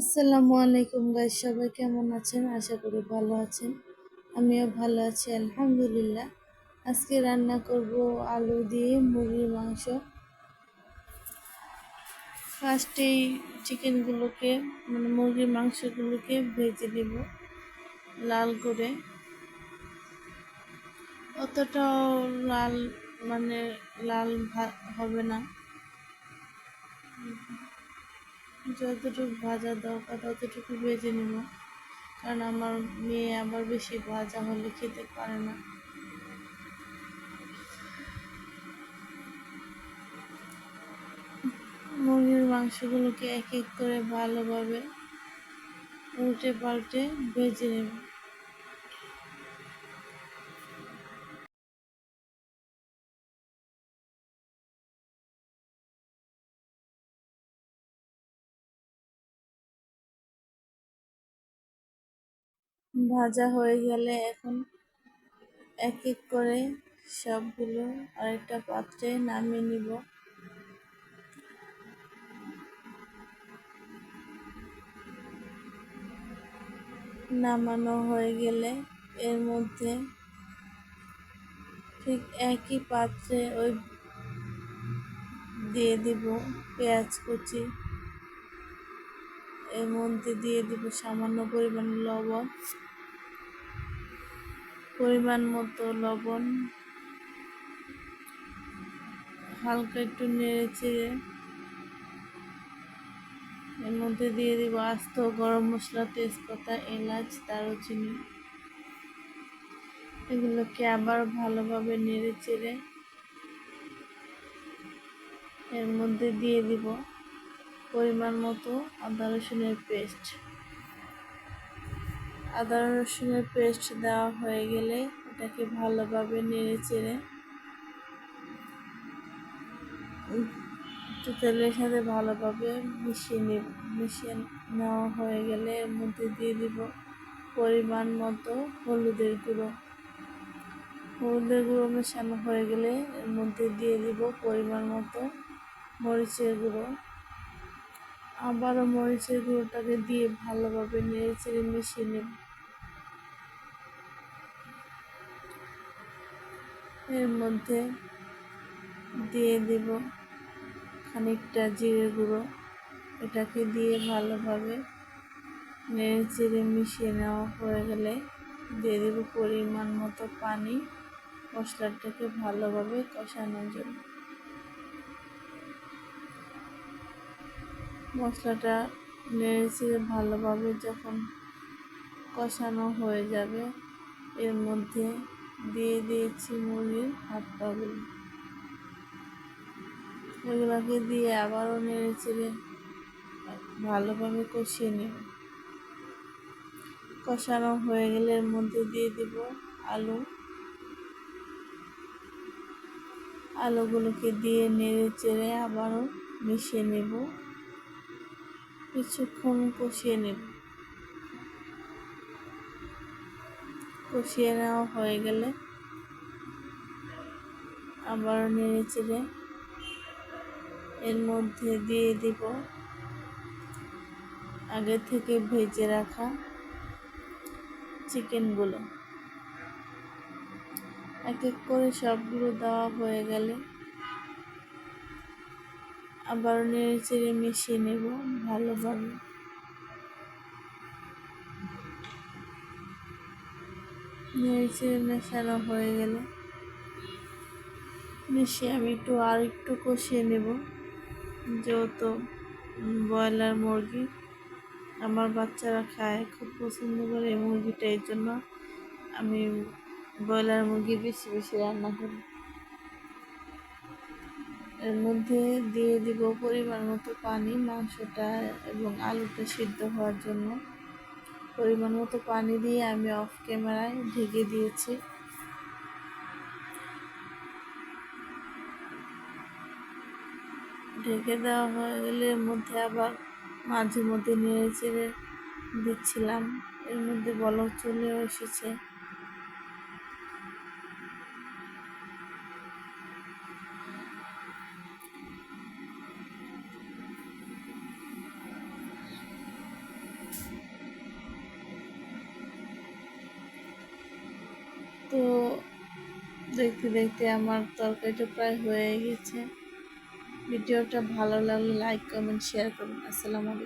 আসসালামু আলাইকুম গাইস, সবাই কেমন আছেন? আশা করি ভালো আছেন। আমিও ভালো আছি, আলহামদুলিল্লাহ। আজকে রান্না করব আলু দিয়ে মুরগির মাংস। ফার্স্টেই চিকেনগুলোকে মানে মুরগির মাংসগুলোকে ভেজে দেব লাল করে। অতটাও লাল মানে লাল হবে না। যতটুকু ভাজা দরকার ততটুকু ভেজে নেব। কারণ আমার মেয়ে আবার বেশি ভাজা হলে খেতে পারে না। মুরগির মাংসগুলোকে এক এক করে ভালোভাবে উল্টে পাল্টে ভেজে নেব। ভাজা হয়ে গেলে এখন এক এক করে সবগুলো আরেকটা পাত্রে নামিয়ে নিব। নামানো হয়ে গেলে এর মধ্যে ঠিক একই পাত্রে ওই দিয়ে দিব পেঁয়াজ কুচি। এর মধ্যে দিয়ে দিব সামান্য পরিমাণ লবণ। পরিমাণ মতো লবণ। হালকা একটু নেড়ে চেড়ে এর মধ্যে দিয়ে দিব আস্ত গরম মশলা, তেজপাতা, এলাচ, দারুচিনি। এগুলোকে আবার ভালোভাবে নেড়ে চেড়ে এর মধ্যে দিয়ে দিব পরিমাণ মতো আদা রসুনের পেস্ট। আদা রসুনের পেস্ট দেওয়া হয়ে গেলে এটাকে ভালোভাবে নেড়ে চেড়ে একটু তেলের সাথে ভালোভাবে মিশিয়ে নিব। মিশিয়ে নেওয়া হয়ে গেলে এর মধ্যে দিয়ে দিব পরিমাণ মতো হলুদের গুঁড়ো। হলুদের গুঁড়ো মেশানো হয়ে গেলে এর মধ্যে দিয়ে দিব পরিমাণ মতো মরিচের গুঁড়ো। আবারও মরিচের গুঁড়োটাকে দিয়ে ভালোভাবে নেড়ে চেড়ে মিশিয়ে নেব। এর মধ্যে দিয়ে দেব খানিকটা জিরে গুঁড়ো। এটাকে দিয়ে ভালোভাবে নেড়ে চেড়ে মিশিয়ে নেওয়া হয়ে গেলে দিয়ে দেব পরিমাণ মতো পানি। মশলাটাকে ভালোভাবে কষানোর জন্য। মশলাটা নেড়ে চেড়ে ভালোভাবে যখন কষানো হয়ে যাবে, এর মধ্যে দিয়ে দিয়েছি মুরগির হাত পাগুলো এগুলোকে দিয়ে আবারও নেড়ে চেড়ে ভালোভাবে কষিয়ে নেব। কষানো হয়ে গেলে এর মধ্যে দিয়ে দিব আলু। আলুগুলোকে দিয়ে নেড়ে চেড়ে আবারও মিশিয়ে নেব। কিছুক্ষণ কষিয়ে নেব। কষিয়ে নেওয়া হয়ে গেলে আবার নেড়ে চেড়ে এর মধ্যে দিয়ে দিব আগে থেকে ভেজে রাখা চিকেনগুলো। এক এক করে সবগুলো দেওয়া হয়ে গেলে আবার নেড়ে চেড়ে মিশিয়ে নেব ভালোভাবে। নেড়ে চেড়ে মেশানো হয়ে গেলে। মিশিয়ে আমি একটু আর একটু কষিয়ে নেব। যেহেতু ব্রয়লার মুরগি আমার বাচ্চারা খায়, খুব পছন্দ করে এই মুরগিটা এর জন্য আমি ব্রয়লার মুরগি বেশি বেশি রান্না করি। এর মধ্যে দিয়ে দিব পরিমাণ মতো পানি, মাংসটা এবং আলুটা সিদ্ধ হওয়ার জন্য। পরিমাণ মতো পানি দিয়ে আমি অফ ক্যামেরায় ঢেকে দিয়েছি। ঢেকে দেওয়া হয়ে গেলে এর মধ্যে আবার মাঝে মধ্যে নিয়ে চেড়ে দিচ্ছিলাম। এর মধ্যে বলক চলেও এসেছে। তো দেখতে দেখতে আমার তরকারিটা প্রায় হয়ে গেছে। ভিডিওটা ভালো লাগলে লাইক কমেন্ট শেয়ার করুন। আসসালামু আলাইকুম।